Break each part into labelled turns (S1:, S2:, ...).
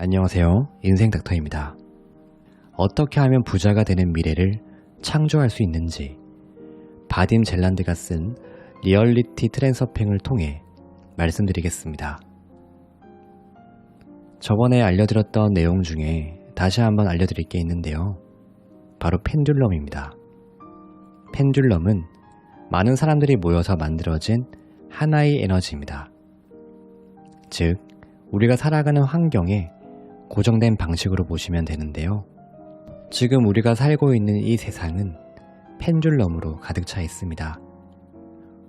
S1: 안녕하세요. 인생 닥터입니다. 어떻게 하면 부자가 되는 미래를 창조할 수 있는지 바딤 젤란드가 쓴 리얼리티 트랜서핑을 통해 말씀드리겠습니다. 저번에 알려드렸던 내용 중에 다시 한번 알려드릴 게 있는데요. 바로 펜듈럼입니다. 펜듈럼은 많은 사람들이 모여서 만들어진 하나의 에너지입니다. 즉, 우리가 살아가는 환경에 고정된 방식으로 보시면 되는데요. 지금 우리가 살고 있는 이 세상은 펜듈럼으로 가득 차 있습니다.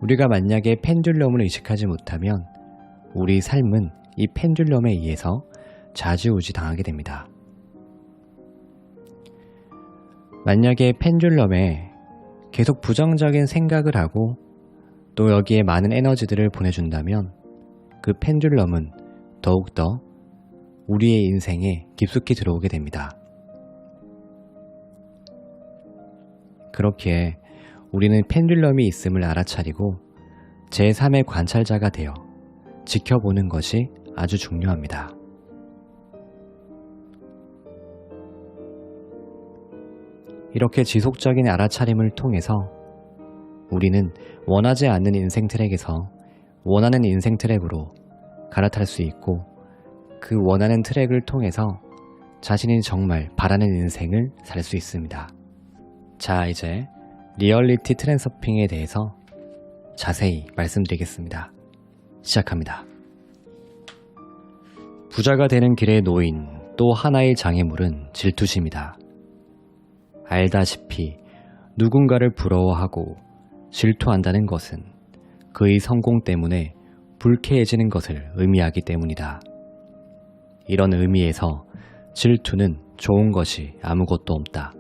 S1: 우리가 만약에 펜듈럼을 의식하지 못하면 우리 삶은 이 펜듈럼에 의해서 좌지우지 당하게 됩니다. 만약에 펜듈럼에 계속 부정적인 생각을 하고 또 여기에 많은 에너지들을 보내준다면 그 펜듈럼은 더욱더 우리의 인생에 깊숙이 들어오게 됩니다. 그렇기에 우리는 펜듈럼이 있음을 알아차리고 제3의 관찰자가 되어 지켜보는 것이 아주 중요합니다. 이렇게 지속적인 알아차림을 통해서 우리는 원하지 않는 인생 트랙에서 원하는 인생 트랙으로 갈아탈 수 있고 그 원하는 트랙을 통해서 자신이 정말 바라는 인생을 살 수 있습니다. 자, 이제 리얼리티 트랜서핑에 대해서 자세히 말씀드리겠습니다. 시작합니다. 부자가 되는 길에 놓인 또 하나의 장애물은 질투심이다. 알다시피 누군가를 부러워하고 질투한다는 것은 그의 성공 때문에 불쾌해지는 것을 의미하기 때문이다. 이런 의미에서 질투는 좋은 것이 아무것도 없다.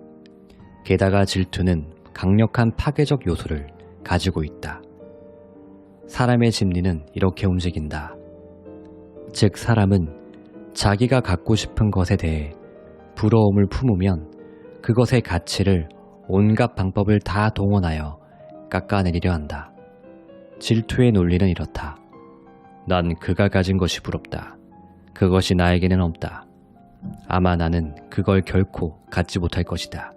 S1: 게다가 질투는 강력한 파괴적 요소를 가지고 있다. 사람의 심리는 이렇게 움직인다. 즉, 사람은 자기가 갖고 싶은 것에 대해 부러움을 품으면 그것의 가치를 온갖 방법을 다 동원하여 깎아내리려 한다. 질투의 논리는 이렇다. 난 그가 가진 것이 부럽다. 그것이 나에게는 없다. 아마 나는 그걸 결코 갖지 못할 것이다.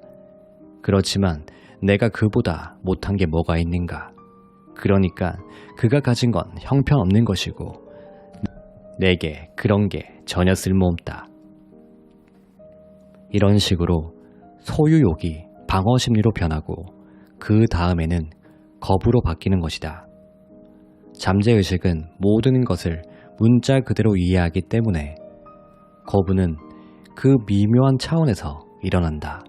S1: 그렇지만 내가 그보다 못한 게 뭐가 있는가? 그러니까 그가 가진 건 형편없는 것이고 내게 그런 게 전혀 쓸모없다. 이런 식으로 소유욕이 방어 심리로 변하고 그 다음에는 겁으로 바뀌는 것이다. 잠재의식은 모든 것을 문자 그대로 이해하기 때문에 거부는 그 미묘한 차원에서 일어난다.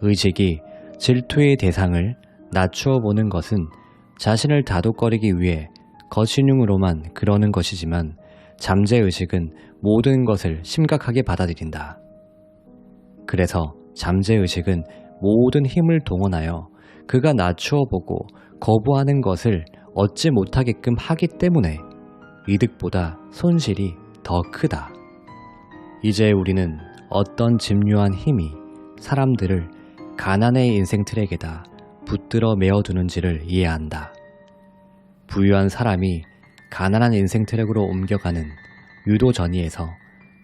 S1: 의식이 질투의 대상을 낮추어 보는 것은 자신을 다독거리기 위해 거신용으로만 그러는 것이지만 잠재의식은 모든 것을 심각하게 받아들인다. 그래서 잠재의식은 모든 힘을 동원하여 그가 낮추어 보고 거부하는 것을 얻지 못하게끔 하기 때문에 이득보다 손실이 더 크다. 이제 우리는 어떤 집요한 힘이 사람들을 가난의 인생 트랙에다 붙들어 메어두는지를 이해한다. 부유한 사람이 가난한 인생 트랙으로 옮겨가는 유도 전이에서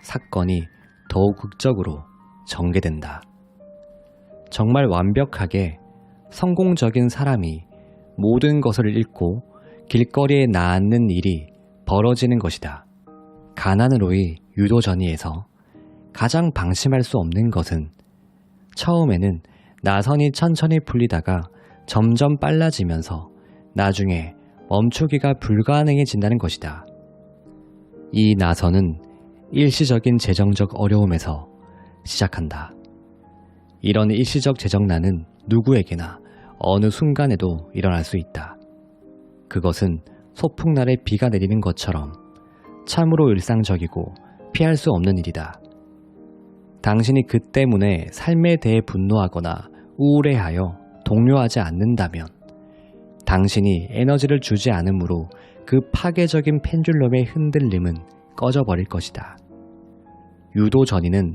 S1: 사건이 더욱 극적으로 전개된다. 정말 완벽하게 성공적인 사람이 모든 것을 잃고 길거리에 나앉는 일이 벌어지는 것이다. 가난으로의 유도 전이에서 가장 방심할 수 없는 것은 처음에는 나선이 천천히 풀리다가 점점 빨라지면서 나중에 멈추기가 불가능해진다는 것이다. 이 나선은 일시적인 재정적 어려움에서 시작한다. 이런 일시적 재정난은 누구에게나 어느 순간에도 일어날 수 있다. 그것은 소풍날에 비가 내리는 것처럼 참으로 일상적이고 피할 수 없는 일이다. 당신이 그 때문에 삶에 대해 분노하거나 우울해하여 동요하지 않는다면 당신이 에너지를 주지 않으므로 그 파괴적인 펜줄럼의 흔들림은 꺼져버릴 것이다. 유도 전이는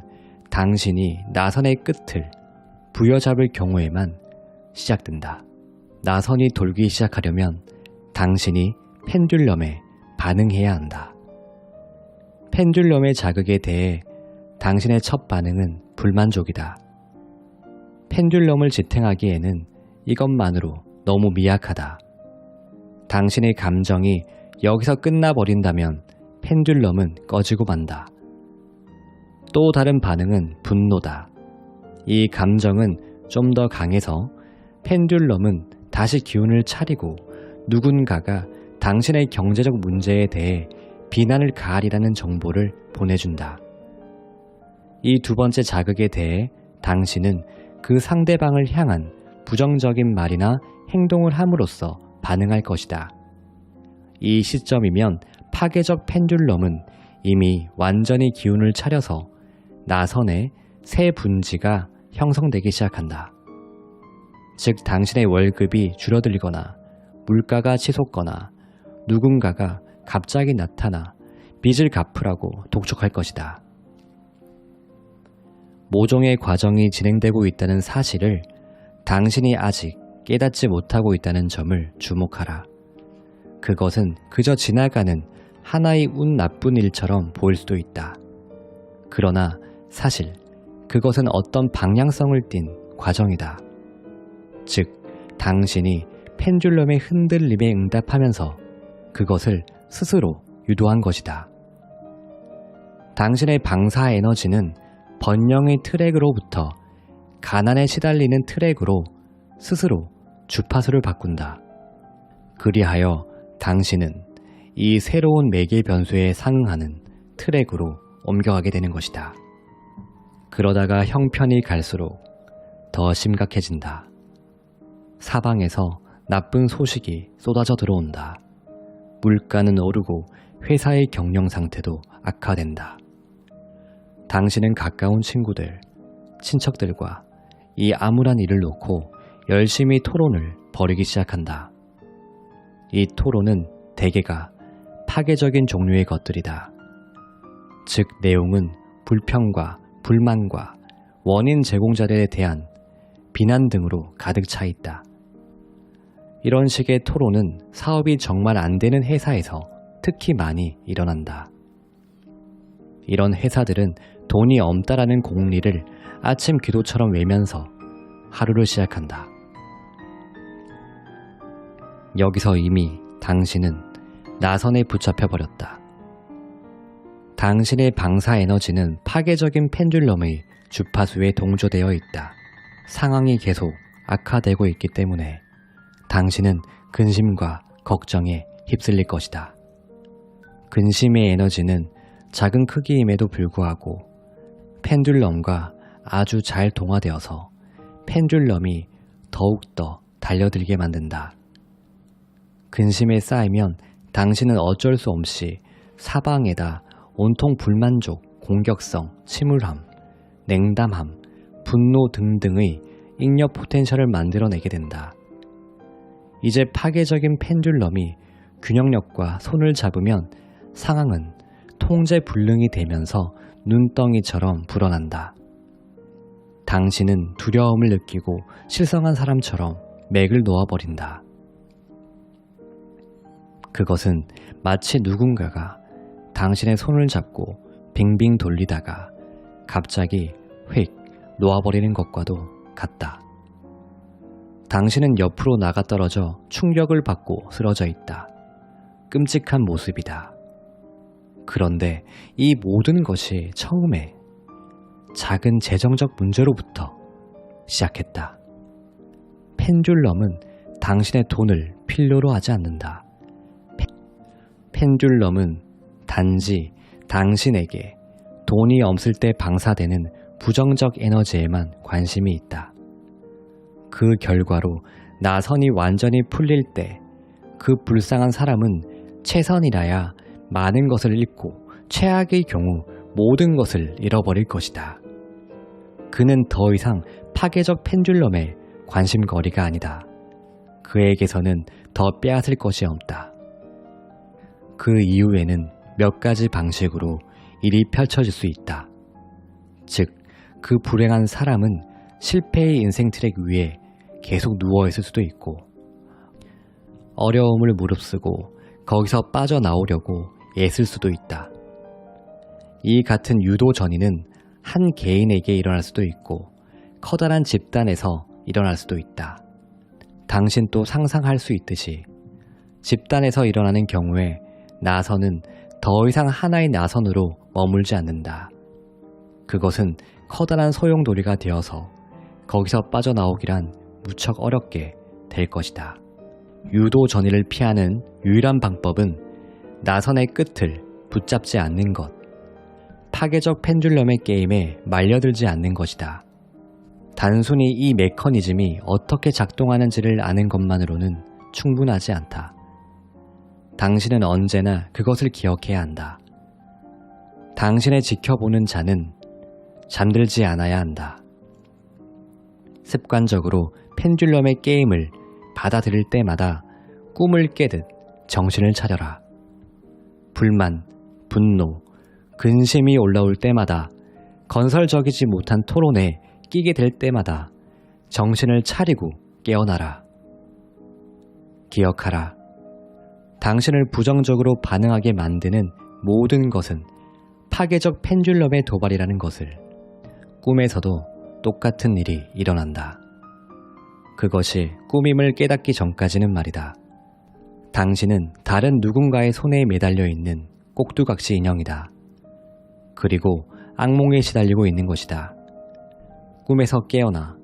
S1: 당신이 나선의 끝을 부여잡을 경우에만 시작된다. 나선이 돌기 시작하려면 당신이 펜듈럼에 반응해야 한다. 펜듈럼의 자극에 대해 당신의 첫 반응은 불만족이다. 펜듈럼을 지탱하기에는 이것만으로 너무 미약하다. 당신의 감정이 여기서 끝나버린다면 펜듈럼은 꺼지고 만다. 또 다른 반응은 분노다. 이 감정은 좀 더 강해서 펜듈럼은 다시 기운을 차리고 누군가가 당신의 경제적 문제에 대해 비난을 가하리라는 정보를 보내준다. 이 두 번째 자극에 대해 당신은 그 상대방을 향한 부정적인 말이나 행동을 함으로써 반응할 것이다. 이 시점이면 파괴적 펜듈럼은 이미 완전히 기운을 차려서 나선의 새 분지가 형성되기 시작한다. 즉, 당신의 월급이 줄어들거나 물가가 치솟거나 누군가가 갑자기 나타나 빚을 갚으라고 독촉할 것이다. 모종의 과정이 진행되고 있다는 사실을 당신이 아직 깨닫지 못하고 있다는 점을 주목하라. 그것은 그저 지나가는 하나의 운 나쁜 일처럼 보일 수도 있다. 그러나 사실 그것은 어떤 방향성을 띤 과정이다. 즉, 당신이 펜듈럼의 흔들림에 응답하면서 그것을 스스로 유도한 것이다. 당신의 방사 에너지는 번영의 트랙으로부터 가난에 시달리는 트랙으로 스스로 주파수를 바꾼다. 그리하여 당신은 이 새로운 매개 변수에 상응하는 트랙으로 옮겨가게 되는 것이다. 그러다가 형편이 갈수록 더 심각해진다. 사방에서 나쁜 소식이 쏟아져 들어온다. 물가는 오르고 회사의 경영 상태도 악화된다. 당신은 가까운 친구들, 친척들과 이 암울한 일을 놓고 열심히 토론을 벌이기 시작한다. 이 토론은 대개가 파괴적인 종류의 것들이다. 즉, 내용은 불평과 불만과 원인 제공자들에 대한 비난 등으로 가득 차 있다. 이런 식의 토론은 사업이 정말 안 되는 회사에서 특히 많이 일어난다. 이런 회사들은 돈이 없다라는 공리를 아침 기도처럼 외면서 하루를 시작한다. 여기서 이미 당신은 나선에 붙잡혀 버렸다. 당신의 방사 에너지는 파괴적인 펜듈럼의 주파수에 동조되어 있다. 상황이 계속 악화되고 있기 때문에 당신은 근심과 걱정에 휩쓸릴 것이다. 근심의 에너지는 작은 크기임에도 불구하고 펜듈럼과 아주 잘 동화되어서 펜듈럼이 더욱더 달려들게 만든다. 근심에 쌓이면 당신은 어쩔 수 없이 사방에다 온통 불만족, 공격성, 침울함, 냉담함, 분노 등등의 잉여 포텐셜을 만들어내게 된다. 이제 파괴적인 펜듈럼이 균형력과 손을 잡으면 상황은 통제 불능이 되면서 눈덩이처럼 불어난다. 당신은 두려움을 느끼고 실성한 사람처럼 맥을 놓아버린다. 그것은 마치 누군가가 당신의 손을 잡고 빙빙 돌리다가 갑자기 휙 놓아버리는 것과도 같다. 당신은 옆으로 나가 떨어져 충격을 받고 쓰러져 있다. 끔찍한 모습이다. 그런데 이 모든 것이 처음에 작은 재정적 문제로부터 시작했다. 펜듈럼은 당신의 돈을 필요로 하지 않는다. 펜듈럼은 단지 당신에게 돈이 없을 때 방사되는 부정적 에너지에만 관심이 있다. 그 결과로 나선이 완전히 풀릴 때 그 불쌍한 사람은 최선이라야 많은 것을 잃고 최악의 경우 모든 것을 잃어버릴 것이다. 그는 더 이상 파괴적 펜듈럼의 관심거리가 아니다. 그에게서는 더 빼앗을 것이 없다. 그 이후에는 몇 가지 방식으로 일이 펼쳐질 수 있다. 즉, 그 불행한 사람은 실패의 인생 트랙 위에 계속 누워있을 수도 있고, 어려움을 무릅쓰고 거기서 빠져나오려고 애쓸 수도 있다. 이 같은 유도 전이는 한 개인에게 일어날 수도 있고 커다란 집단에서 일어날 수도 있다. 당신 또 상상할 수 있듯이 집단에서 일어나는 경우에 나선은 더 이상 하나의 나선으로 머물지 않는다. 그것은 커다란 소용돌이가 되어서 거기서 빠져나오기란 무척 어렵게 될 것이다. 유도 전이를 피하는 유일한 방법은 나선의 끝을 붙잡지 않는 것. 파괴적 펜듈럼의 게임에 말려들지 않는 것이다. 단순히 이 메커니즘이 어떻게 작동하는지를 아는 것만으로는 충분하지 않다. 당신은 언제나 그것을 기억해야 한다. 당신의 지켜보는 자는 잠들지 않아야 한다. 습관적으로 펜듈럼의 게임을 받아들일 때마다 꿈을 깨듯 정신을 차려라. 불만, 분노, 근심이 올라올 때마다 건설적이지 못한 토론에 끼게 될 때마다 정신을 차리고 깨어나라. 기억하라. 당신을 부정적으로 반응하게 만드는 모든 것은 파괴적 펜듈럼의 도발이라는 것을 꿈에서도 똑같은 일이 일어난다. 그것이 꿈임을 깨닫기 전까지는 말이다. 당신은 다른 누군가의 손에 매달려 있는 꼭두각시 인형이다. 그리고 악몽에 시달리고 있는 것이다. 꿈에서 깨어나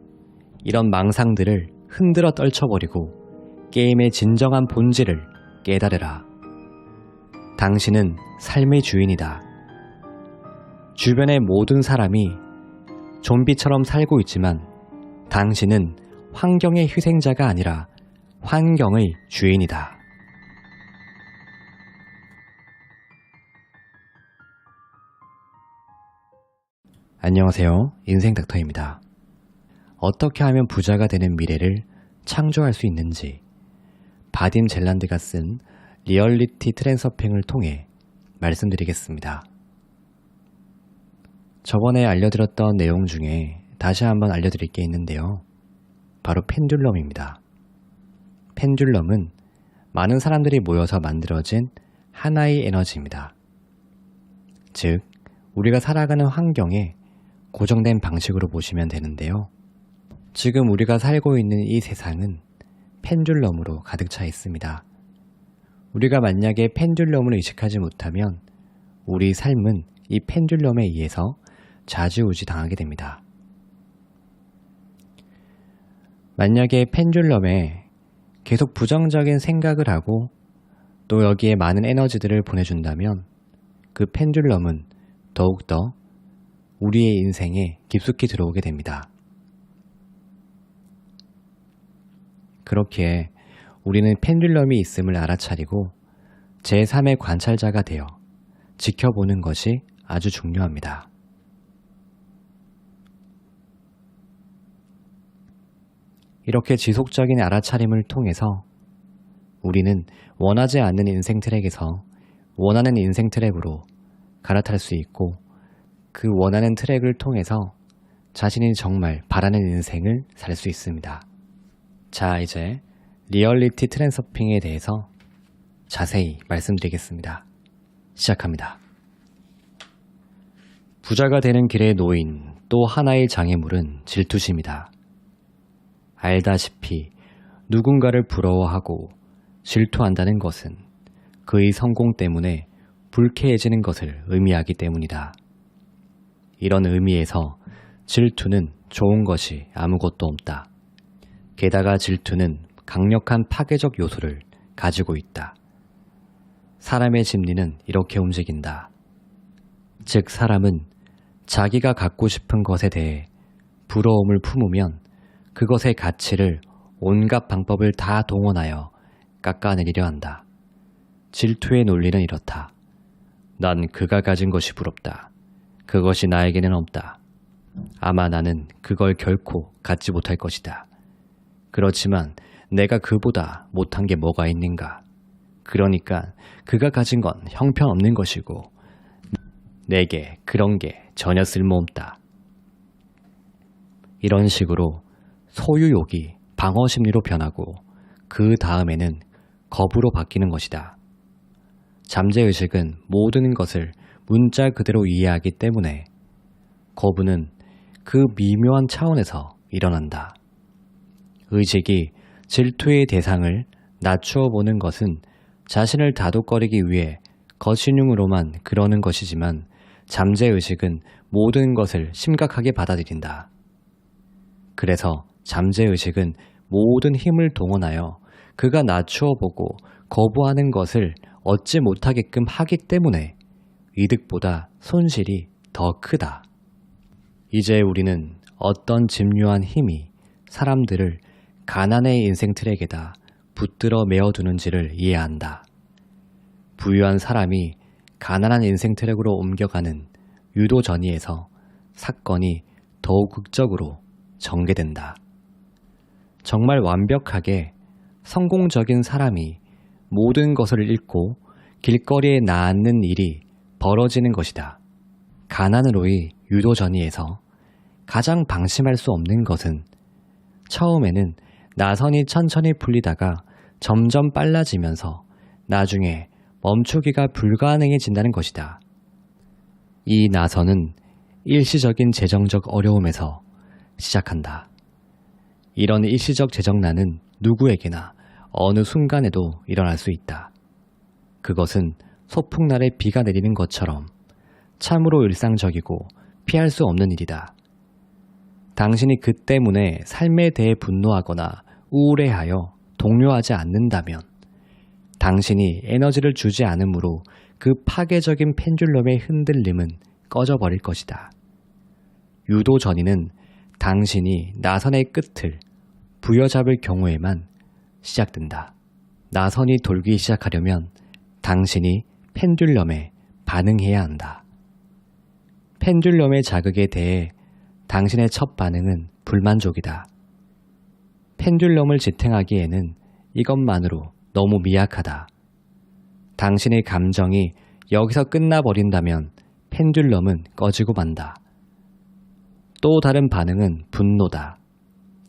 S1: 이런 망상들을 흔들어 떨쳐버리고 게임의 진정한 본질을 깨달으라. 당신은 삶의 주인이다. 주변의 모든 사람이 좀비처럼 살고 있지만 당신은 환경의 희생자가 아니라 환경의 주인이다. 안녕하세요. 인생 닥터입니다. 어떻게 하면 부자가 되는 미래를 창조할 수 있는지 바딤 젤란드가 쓴 리얼리티 트랜서핑을 통해 말씀드리겠습니다. 저번에 알려드렸던 내용 중에 다시 한번 알려드릴 게 있는데요. 바로 펜듈럼입니다. 펜듈럼은 많은 사람들이 모여서 만들어진 하나의 에너지입니다. 즉, 우리가 살아가는 환경에 고정된 방식으로 보시면 되는데요. 지금 우리가 살고 있는 이 세상은 펜듈럼으로 가득 차 있습니다. 우리가 만약에 펜듈럼을 의식하지 못하면 우리 삶은 이 펜듈럼에 의해서 좌지우지 당하게 됩니다. 만약에 펜듈럼에 계속 부정적인 생각을 하고 또 여기에 많은 에너지들을 보내준다면 그 펜듈럼은 더욱더 우리의 인생에 깊숙이 들어오게 됩니다. 그렇게 우리는 펜듈럼이 있음을 알아차리고 제3의 관찰자가 되어 지켜보는 것이 아주 중요합니다. 이렇게 지속적인 알아차림을 통해서 우리는 원하지 않는 인생 트랙에서 원하는 인생 트랙으로 갈아탈 수 있고 그 원하는 트랙을 통해서 자신이 정말 바라는 인생을 살 수 있습니다. 자, 이제 리얼리티 트랜서핑에 대해서 자세히 말씀드리겠습니다. 시작합니다. 부자가 되는 길에 놓인 또 하나의 장애물은 질투심이다. 알다시피 누군가를 부러워하고 질투한다는 것은 그의 성공 때문에 불쾌해지는 것을 의미하기 때문이다. 이런 의미에서 질투는 좋은 것이 아무것도 없다. 게다가 질투는 강력한 파괴적 요소를 가지고 있다. 사람의 심리는 이렇게 움직인다. 즉, 사람은 자기가 갖고 싶은 것에 대해 부러움을 품으면 그것의 가치를 온갖 방법을 다 동원하여 깎아내리려 한다. 질투의 논리는 이렇다. 난 그가 가진 것이 부럽다. 그것이 나에게는 없다. 아마 나는 그걸 결코 갖지 못할 것이다. 그렇지만 내가 그보다 못한 게 뭐가 있는가? 그러니까 그가 가진 건 형편없는 것이고 내게 그런 게 전혀 쓸모없다. 이런 식으로 소유욕이 방어 심리로 변하고 그 다음에는 겁으로 바뀌는 것이다. 잠재의식은 모든 것을 문자 그대로 이해하기 때문에 거부는 그 미묘한 차원에서 일어난다. 의식이 질투의 대상을 낮추어 보는 것은 자신을 다독거리기 위해 거신용으로만 그러는 것이지만 잠재의식은 모든 것을 심각하게 받아들인다. 그래서 잠재의식은 모든 힘을 동원하여 그가 낮추어 보고 거부하는 것을 얻지 못하게끔 하기 때문에 이득보다 손실이 더 크다. 이제 우리는 어떤 집요한 힘이 사람들을 가난의 인생 트랙에다 붙들어 메어두는지를 이해한다. 부유한 사람이 가난한 인생 트랙으로 옮겨가는 유도 전이에서 사건이 더욱 극적으로 전개된다. 정말 완벽하게 성공적인 사람이 모든 것을 잃고 길거리에 나앉는 일이 벌어지는 것이다. 가난으로의 유도 전이에서 가장 방심할 수 없는 것은 처음에는 나선이 천천히 풀리다가 점점 빨라지면서 나중에 멈추기가 불가능해진다는 것이다. 이 나선은 일시적인 재정적 어려움에서 시작한다. 이런 일시적 재정난은 누구에게나 어느 순간에도 일어날 수 있다. 그것은 소풍날에 비가 내리는 것처럼 참으로 일상적이고 피할 수 없는 일이다. 당신이 그 때문에 삶에 대해 분노하거나 우울해하여 동요하지 않는다면 당신이 에너지를 주지 않으므로 그 파괴적인 펜줄럼의 흔들림은 꺼져버릴 것이다. 유도 전이는 당신이 나선의 끝을 부여잡을 경우에만 시작된다. 나선이 돌기 시작하려면 당신이 펜듈럼에 반응해야 한다. 펜듈럼의 자극에 대해 당신의 첫 반응은 불만족이다. 펜듈럼을 지탱하기에는 이것만으로 너무 미약하다. 당신의 감정이 여기서 끝나버린다면 펜듈럼은 꺼지고 만다. 또 다른 반응은 분노다.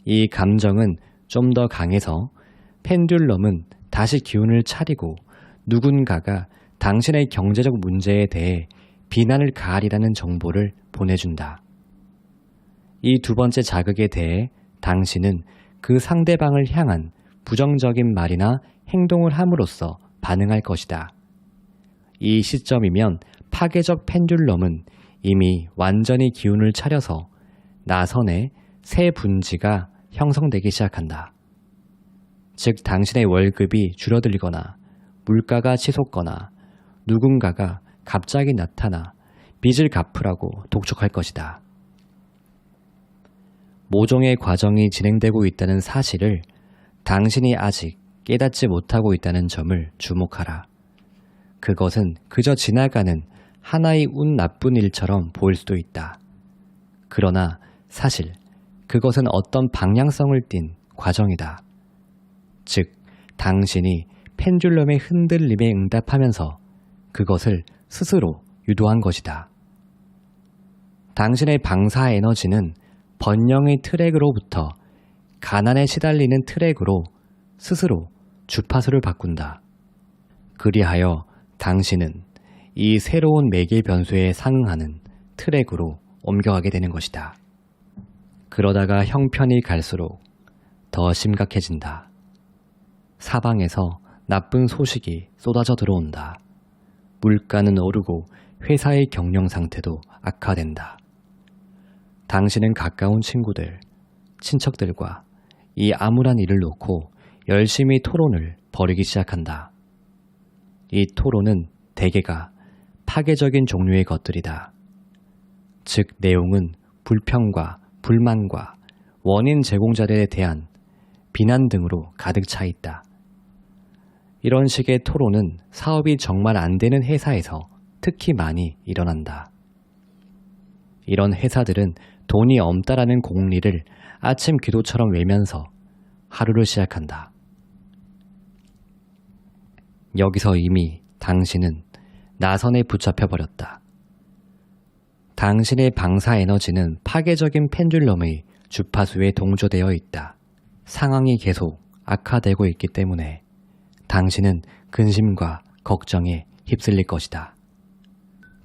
S1: 이 감정은 좀 더 강해서 펜듈럼은 다시 기운을 차리고 누군가가 당신의 경제적 문제에 대해 비난을 가하리라는 정보를 보내준다. 이 두 번째 자극에 대해 당신은 그 상대방을 향한 부정적인 말이나 행동을 함으로써 반응할 것이다. 이 시점이면 파괴적 펜듈럼은 이미 완전히 기운을 차려서 나선의 새 분지가 형성되기 시작한다. 즉, 당신의 월급이 줄어들거나 물가가 치솟거나 누군가가 갑자기 나타나 빚을 갚으라고 독촉할 것이다. 모종의 과정이 진행되고 있다는 사실을 당신이 아직 깨닫지 못하고 있다는 점을 주목하라. 그것은 그저 지나가는 하나의 운 나쁜 일처럼 보일 수도 있다. 그러나 사실 그것은 어떤 방향성을 띤 과정이다. 즉, 당신이 펜줄럼의 흔들림에 응답하면서 그것을 스스로 유도한 것이다. 당신의 방사 에너지는 번영의 트랙으로부터 가난에 시달리는 트랙으로 스스로 주파수를 바꾼다. 그리하여 당신은 이 새로운 매개 변수에 상응하는 트랙으로 옮겨가게 되는 것이다. 그러다가 형편이 갈수록 더 심각해진다. 사방에서 나쁜 소식이 쏟아져 들어온다. 물가는 오르고 회사의 경영 상태도 악화된다. 당신은 가까운 친구들, 친척들과 이 암울한 일을 놓고 열심히 토론을 벌이기 시작한다. 이 토론은 대개가 파괴적인 종류의 것들이다. 즉, 내용은 불평과 불만과 원인 제공자들에 대한 비난 등으로 가득 차 있다. 이런 식의 토론은 사업이 정말 안 되는 회사에서 특히 많이 일어난다. 이런 회사들은 돈이 없다라는 공리를 아침 기도처럼 외면서 하루를 시작한다. 여기서 이미 당신은 나선에 붙잡혀 버렸다. 당신의 방사 에너지는 파괴적인 펜듈럼의 주파수에 동조되어 있다. 상황이 계속 악화되고 있기 때문에 당신은 근심과 걱정에 휩쓸릴 것이다.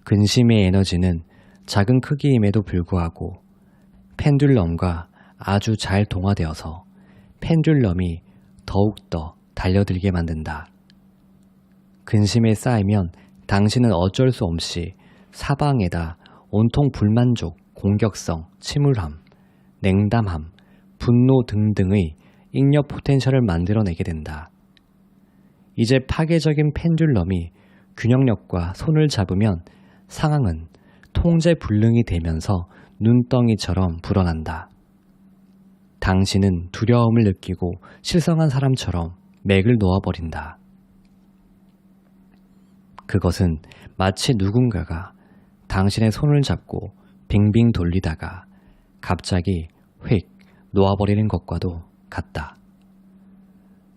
S1: 근심의 에너지는 작은 크기임에도 불구하고 펜듈럼과 아주 잘 동화되어서 펜듈럼이 더욱더 달려들게 만든다. 근심에 쌓이면 당신은 어쩔 수 없이 사방에다 온통 불만족, 공격성, 침울함, 냉담함, 분노 등등의 잉여 포텐셜을 만들어내게 된다. 이제 파괴적인 펜듈럼이 균형력과 손을 잡으면 상황은 통제 불능이 되면서 눈덩이처럼 불어난다. 당신은 두려움을 느끼고 실성한 사람처럼 맥을 놓아버린다. 그것은 마치 누군가가 당신의 손을 잡고 빙빙 돌리다가 갑자기 휙 놓아버리는 것과도 같다.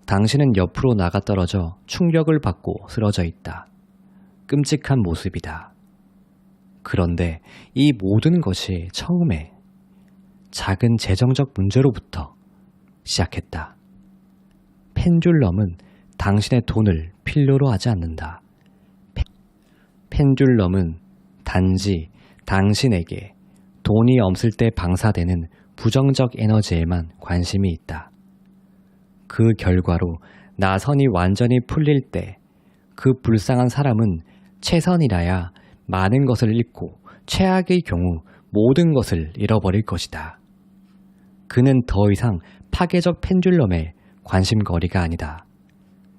S1: 당신은 옆으로 나가 떨어져 충격을 받고 쓰러져 있다. 끔찍한 모습이다. 그런데 이 모든 것이 처음에 작은 재정적 문제로부터 시작했다. 펜듈럼은 당신의 돈을 필요로 하지 않는다. 펜듈럼은 단지 당신에게 돈이 없을 때 방사되는 부정적 에너지에만 관심이 있다. 그 결과로 나선이 완전히 풀릴 때 그 불쌍한 사람은 최선이라야 많은 것을 잃고 최악의 경우 모든 것을 잃어버릴 것이다. 그는 더 이상 파괴적 펜듈럼의 관심거리가 아니다.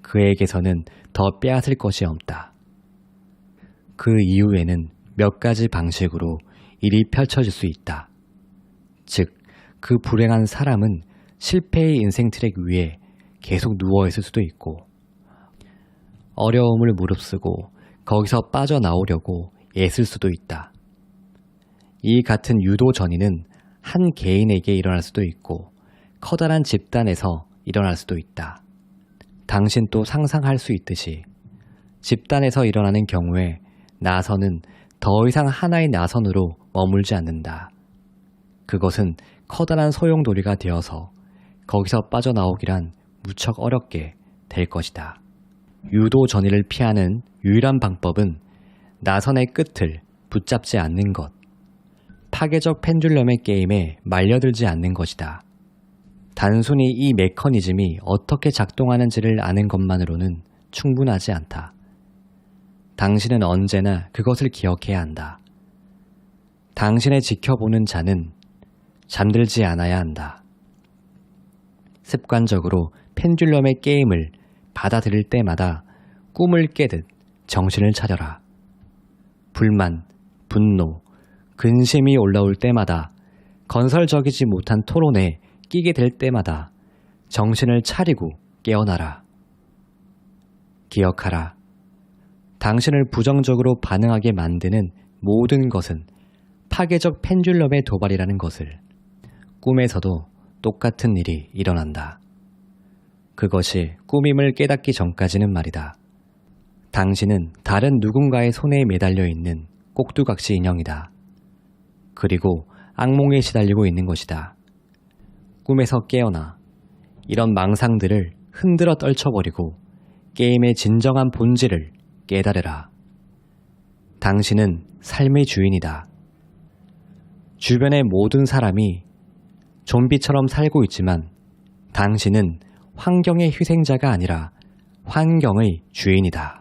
S1: 그에게서는 더 빼앗을 것이 없다. 그 이후에는 몇 가지 방식으로 일이 펼쳐질 수 있다. 즉, 그 불행한 사람은 실패의 인생 트랙 위에 계속 누워있을 수도 있고, 어려움을 무릅쓰고 거기서 빠져나오려고 애쓸 수도 있다. 이 같은 유도 전이는 한 개인에게 일어날 수도 있고, 커다란 집단에서 일어날 수도 있다. 당신 또 상상할 수 있듯이 집단에서 일어나는 경우에 나선은 더 이상 하나의 나선으로 머물지 않는다. 그것은 커다란 소용돌이가 되어서 거기서 빠져나오기란 무척 어렵게 될 것이다. 유도 전이를 피하는 유일한 방법은 나선의 끝을 붙잡지 않는 것. 파괴적 펜듈럼의 게임에 말려들지 않는 것이다. 단순히 이 메커니즘이 어떻게 작동하는지를 아는 것만으로는 충분하지 않다. 당신은 언제나 그것을 기억해야 한다. 당신의 지켜보는 자는 잠들지 않아야 한다. 습관적으로 펜듈럼의 게임을 받아들일 때마다 꿈을 깨듯 정신을 차려라. 불만, 분노, 근심이 올라올 때마다 건설적이지 못한 토론에 끼게 될 때마다 정신을 차리고 깨어나라. 기억하라. 당신을 부정적으로 반응하게 만드는 모든 것은 파괴적 펜듈럼의 도발이라는 것을 꿈에서도 똑같은 일이 일어난다. 그것이 꿈임을 깨닫기 전까지는 말이다. 당신은 다른 누군가의 손에 매달려 있는 꼭두각시 인형이다. 그리고 악몽에 시달리고 있는 것이다. 꿈에서 깨어나 이런 망상들을 흔들어 떨쳐버리고 게임의 진정한 본질을 깨달으라. 당신은 삶의 주인이다. 주변의 모든 사람이 좀비처럼 살고 있지만 당신은 환경의 희생자가 아니라 환경의 주인이다.